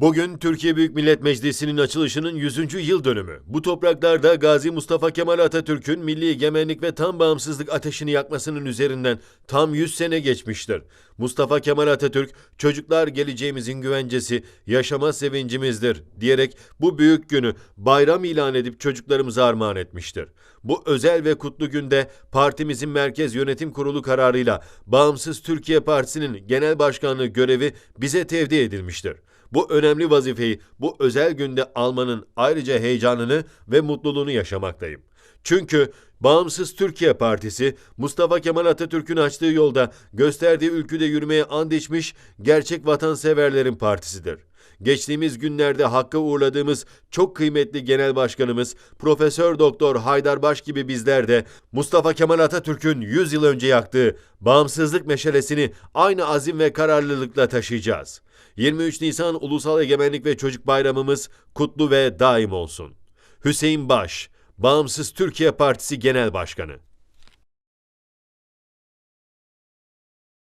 Bugün Türkiye Büyük Millet Meclisi'nin açılışının 100. yıl dönümü. Bu topraklarda Gazi Mustafa Kemal Atatürk'ün milli egemenlik ve tam bağımsızlık ateşini yakmasının üzerinden tam 100 sene geçmiştir. Mustafa Kemal Atatürk, çocuklar geleceğimizin güvencesi, yaşama sevincimizdir diyerek bu büyük günü bayram ilan edip çocuklarımıza armağan etmiştir. Bu özel ve kutlu günde partimizin Merkez Yönetim Kurulu kararıyla Bağımsız Türkiye Partisi'nin genel başkanlığı görevi bize tevdi edilmiştir. Bu önemli vazifeyi bu özel günde almanın ayrıca heyecanını ve mutluluğunu yaşamaktayım. Çünkü Bağımsız Türkiye Partisi Mustafa Kemal Atatürk'ün açtığı yolda gösterdiği ülküde yürümeye and içmiş gerçek vatanseverlerin partisidir. Geçtiğimiz günlerde hakka uğurladığımız çok kıymetli genel başkanımız Profesör Doktor Haydar Baş gibi bizler de Mustafa Kemal Atatürk'ün 100 yıl önce yaktığı bağımsızlık meşalesini aynı azim ve kararlılıkla taşıyacağız. 23 Nisan Ulusal Egemenlik ve Çocuk Bayramımız kutlu ve daim olsun. Hüseyin Baş, Bağımsız Türkiye Partisi Genel Başkanı